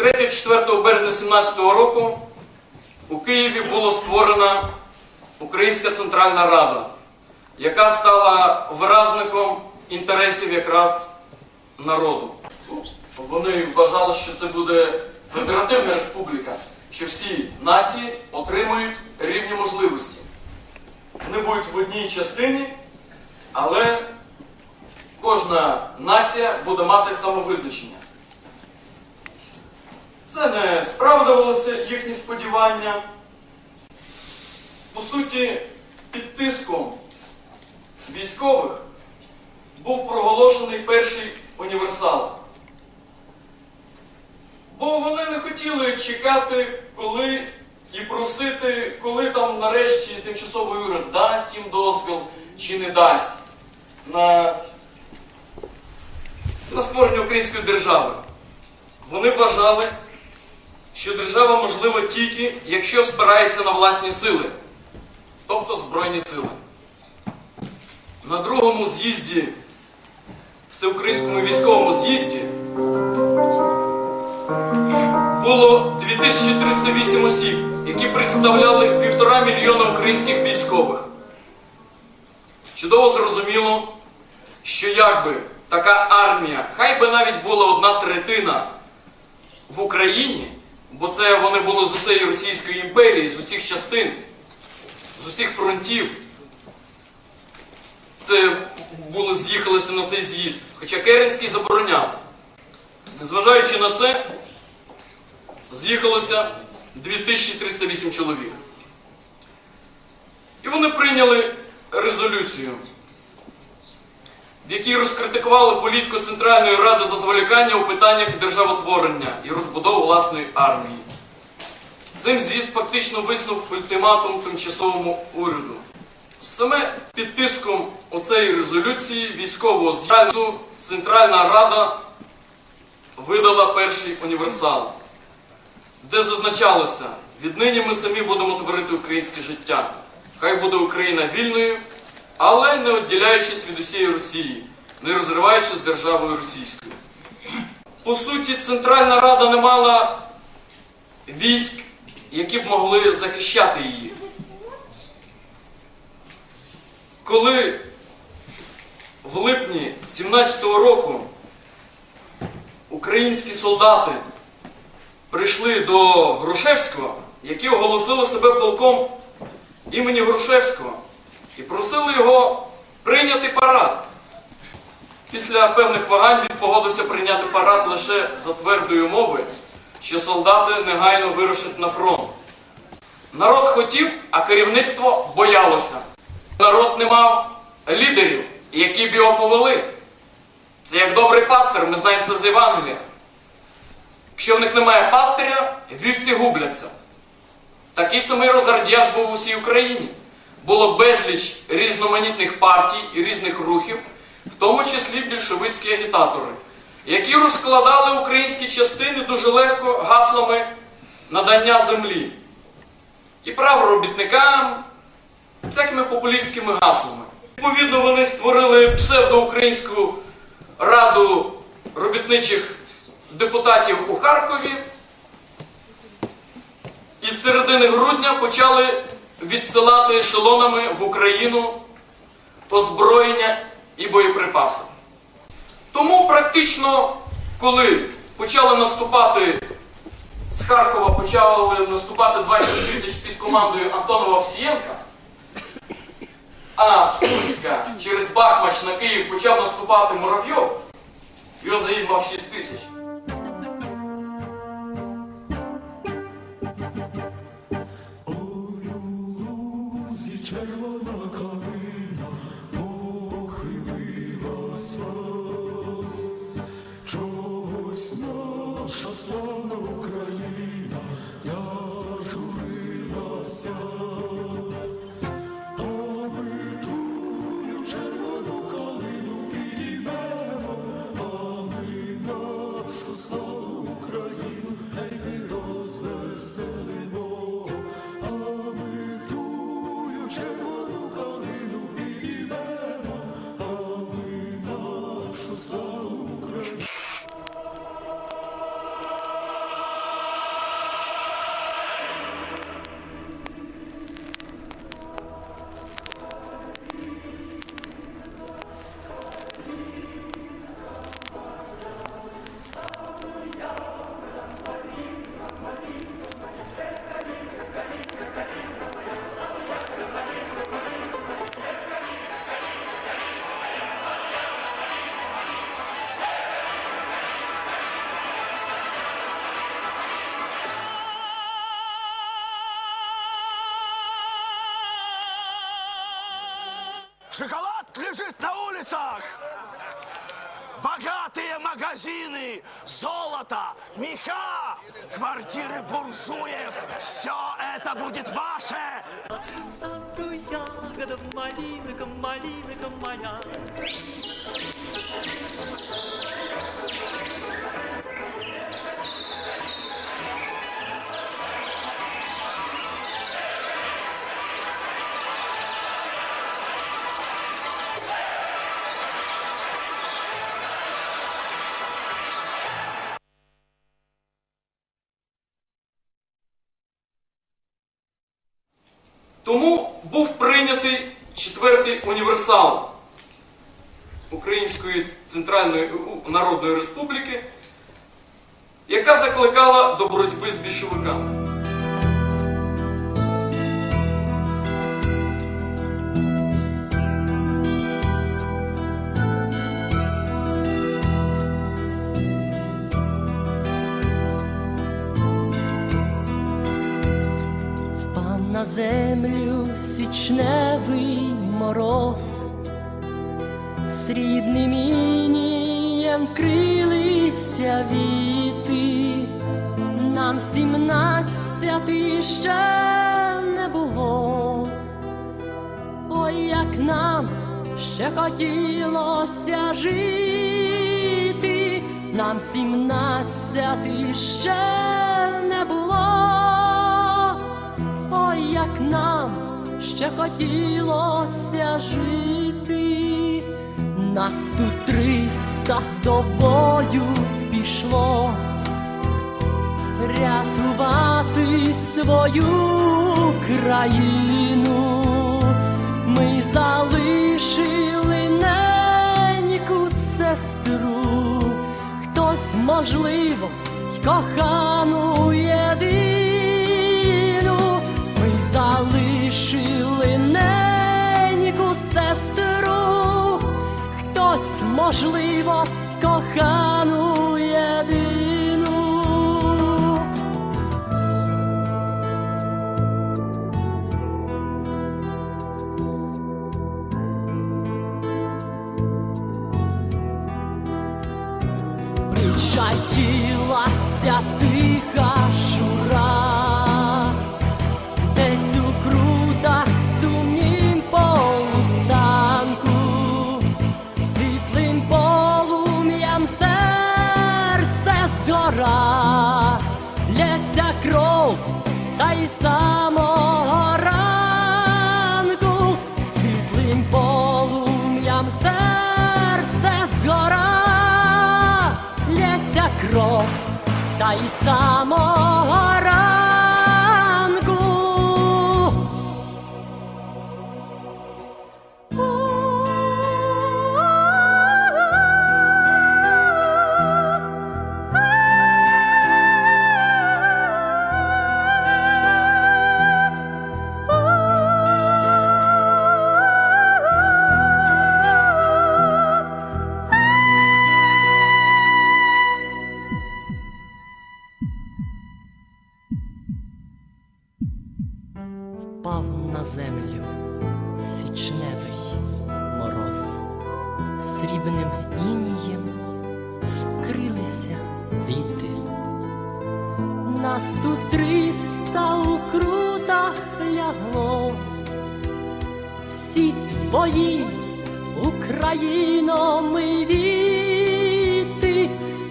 3-4 березня 2017 року у Києві була створена Українська Центральна Рада, яка стала виразником інтересів якраз народу. Вони вважали, що це буде федеративна республіка, що всі нації отримують рівні можливості. Вони будуть в одній частині, але кожна нація буде мати самовизначення. Це не справдувалося їхні сподівання. По суті, під тиском військових був проголошений перший універсал. Бо вони не хотіли чекати, коли і просити, коли там нарешті тимчасовий уряд дасть їм дозвіл чи не дасть на, на створення української держави. Вони вважали, держава можлива тільки, якщо спирається на власні сили, тобто Збройні сили. На другому з'їзді, всеукраїнському військовому з'їзді, було 2308 осіб, які представляли півтора мільйона українських військових. Чудово зрозуміло, що якби така армія, хай би навіть була одна третина в Україні, бо це вони були з усієї Російської імперії, з усіх частин, з усіх фронтів. Це було з'їхалося на цей з'їзд. Хоча Керенський забороняв. Незважаючи на це, з'їхалося 2308 чоловік. І вони прийняли резолюцію, в якій розкритикували політику Центральної Ради за зволікання у питаннях державотворення і розбудову власної армії. Цим з'їзд фактично виснув ультиматум тимчасовому уряду. Саме під тиском оцеї резолюції військового з'їзду Центральна Рада видала перший універсал, де зазначалося, віднині ми самі будемо творити українське життя. Хай буде Україна вільною, але не відділяючись від усієї Росії, не розриваючись з державою російською. По суті, Центральна Рада не мала військ, які б могли захищати її. Коли в липні 17-го року українські солдати прийшли до Грушевського, які оголосили себе полком імені Грушевського, і просили його прийняти парад. Після певних вагань він погодився прийняти парад лише за твердої умови, що солдати негайно вирушать на фронт. Народ хотів, а керівництво боялося. Народ не мав лідерів, які б його повели. Це як добрий пастир, ми знаємо це з Євангелія. Якщо в них немає пастиря, вівці губляться. Такий самий розгардіяж був у всій Україні. Було безліч різноманітних партій і різних рухів, в тому числі більшовицькі агітатори, які розкладали українські частини дуже легко гаслами надання землі. І право робітникам, всякими популістськими гаслами. Відповідно, вони створили псевдоукраїнську раду робітничих депутатів у Харкові. І з середини грудня почали відсилати ешелонами в Україну озброєння і боєприпаси. Тому практично, коли почали наступати з Харкова, почали наступати 20 тисяч під командою Антонова Овсієнка, а з Курська через Бахмач на Київ почав наступати Муравйов, його загін мав 6 тисяч. Шоколад лежит на улицах. Богатые магазины, золото, меха, квартиры буржуев. Все это будет ваше. саду ягода, малинка, малинка моя. Тому був прийнятий четвертий універсал Української Центральної Народної Республіки, яка закликала до боротьби з більшовиками. Землю січневий мороз, срібним інієм вкрилися віти, нам сімнадцяти ще не було. Ой, як нам ще хотілося жити, нам сімнадцяти ще не було. Нам ще хотілося жити, нас тут триста до бою пішло рятувати свою країну. Ми залишили неньку сестру, хтось, можливо, й кохану єдину. Можливо, кохану єдину. Кров, та й самого срібним інієм вкрилися віти. Нас тут триста у крутах лягло, всі твої Україно ми діти,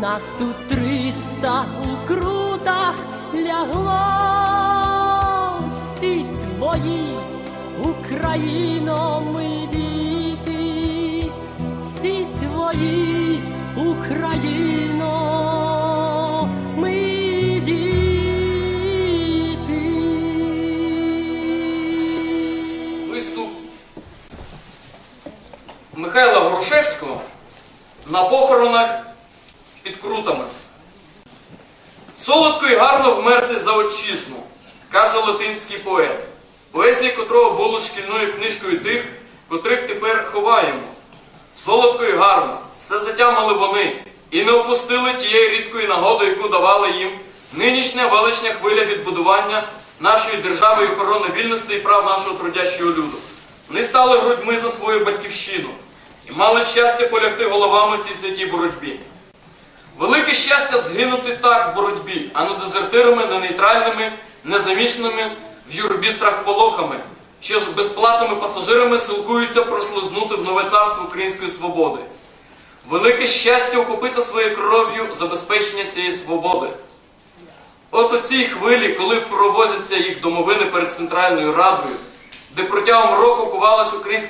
нас тут триста у крутах лягло, всі твої Україно ми діти, Україно ми діти. Виступ Михайла Грушевського на похоронах під крутами. Солодко і гарно вмерти за отчизну, каже латинський поет, поезія котрого було шкільною книжкою тих, котрих тепер ховаємо. Солодко і гарно, все затямили вони і не опустили тієї рідкої нагоди, яку давала їм нинішня величня хвиля відбудування нашої держави і охорони вільності і прав нашого трудящого люду. Вони стали грудьми за свою батьківщину і мали щастя полягти головами в цій святій боротьбі. Велике щастя згинути так в боротьбі, а не дезертирами, не нейтральними, незаміченими в юрбі страхполохами, що з безплатними пасажирами силкуються прослизнути в нове царство української свободи. Велике щастя окупити своєю кров'ю забезпечення цієї свободи. От у цій хвилі, коли провозяться їх домовини перед Центральною Радою, де протягом року кувалась українська